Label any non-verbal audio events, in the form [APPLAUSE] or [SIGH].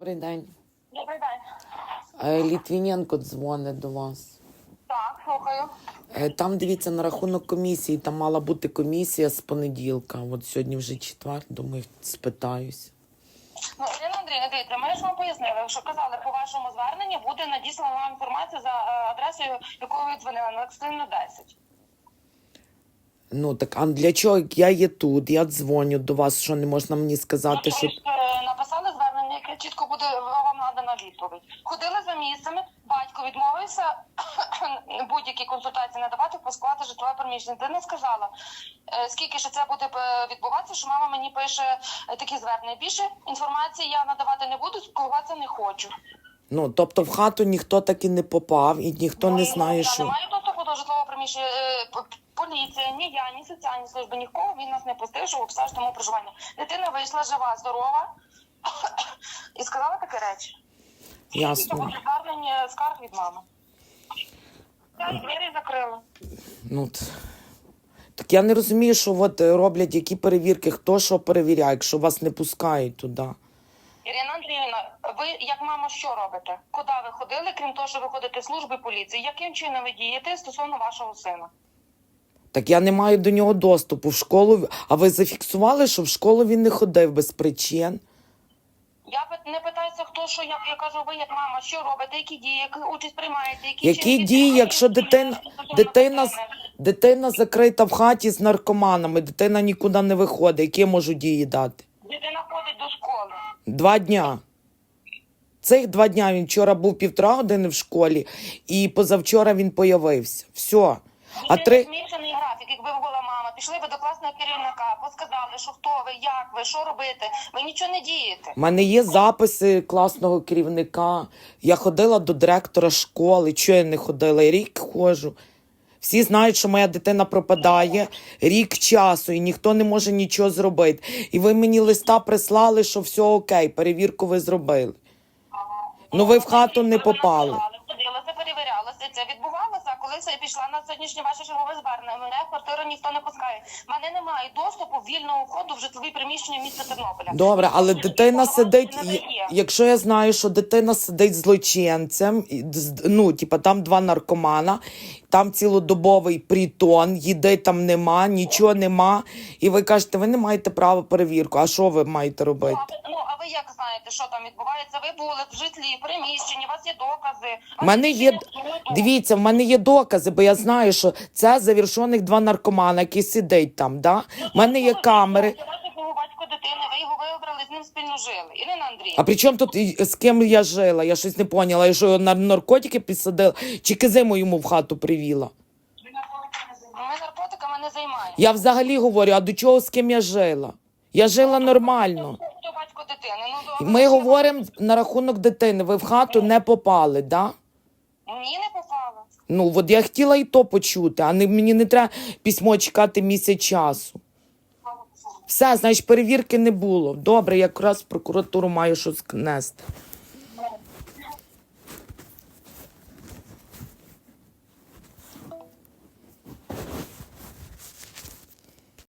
Добрий день. Добрий день. Е, Літвіненко дзвонить до вас. Так, слухаю. Е, Там дивіться на рахунок комісії. Там мала бути комісія з понеділка. От сьогодні вже четвер, думаю, спитаюсь. Ну, Ірина Андрійовна, дивіться, ми ж вам пояснили, що казали, по вашому зверненні буде надіслана вам інформація за е, адресою, якою ви дзвонили, на Екстрина 10. Ну так а для чого як я є тут? Я дзвоню до вас, що не можна мені сказати, Ну, що ви ж, е, написали звернення, яке чітко буде відповідь. Ходили за місцями, батько відмовився [COUGHS] будь-які консультації надавати, пускувати житлове приміщення. Ти не сказала, е, скільки ще це буде е, відбуватися, що мама мені пише е, такі звернення. Більше інформації я надавати не буду, спілкуватися не хочу. ну тобто в хату ніхто таки не попав і ніхто не Ну, знає, Я що не маю доступу до житлового приміщення. Поліція, ні я, ні соціальні служби, нікого він нас не пустив, щоб обстежити тому проживання. Дитина вийшла жива, здорова [COUGHS] і сказала такі речі. Ясно. скарг від мами. Я двері закрила. Ну т- так я не розумію, що от е, роблять які перевірки, хто що перевіряє, якщо вас не пускають туди. Ірина Андріївна, ви як мама що робите? Куди ви ходили, крім того, що ви ходите в служби поліції? Яким чином ви дієте стосовно вашого сина? Так я не маю до нього доступу в школу. А ви зафіксували, що в школу він не ходив без причин? Я не питаюся, хто що, як я кажу, ви як мама, що робите, які дії, яку участь приймаєте, які, Які дії, якщо дитина, дитина, дитина закрита в хаті з наркоманами, дитина нікуди не виходить, які я можу дії дати? Дитина ходить до школи. Два дня. Цих два дня він вчора був півтора години в школі, і позавчора він появився. Все. А три. Пішли би до класного керівника, посказали, що хто ви, як ви, що робити. Ви нічого не дієте. У мене є записи класного керівника. Я ходила до директора школи. Чого я не ходила? Я рік ходжу. Всі знають, що моя дитина пропадає рік часу, і ніхто не може нічого зробити. І ви мені листа прислали, що все окей, перевірку ви зробили. Ну ви в хату не попали. Коли це пішла на сьогоднішнє ваше чергове звернення, мене в квартиру ніхто не пускає. Мене немає доступу вільного входу в житлові приміщення міста Тернополя. Добре, але дитина сидить. Якщо я знаю, що дитина сидить злочинцем, і ну, типа там два наркомана, там цілодобовий притон, їди там нема, нічого нема. І ви кажете, ви не маєте права перевірку. А що ви маєте Ну, робити? Ви- Ну, як знаєте, що там відбувається? Ви були в житлі, приміщенні, у вас є докази. У мене є дивіться, в мене є докази, бо я знаю, що це завершених два наркомана, які сидять там. Да? У мене є камери. Це ваш був батько дитини, ви його вибрали, з ним спільно жили. Ірина Андріївна. А при чому тут з ким я жила? Я щось не поняла. Я що на наркотики підсадила, чи кизиму йому в хату привіла? Ми наркотиками не займаємося. Я взагалі говорю, а до чого з ким я жила? Я жила нормально. Хто батько дитини? Ну, добре. Ми говоримо на рахунок дитини. Ви в хату не попали, да? Ні, не попала. Ну, от я хотіла і то почути, а не, мені не треба письмо чекати місяць часу. Все, значить, перевірки не було. Добре, якраз прокуратуру маю щось нести.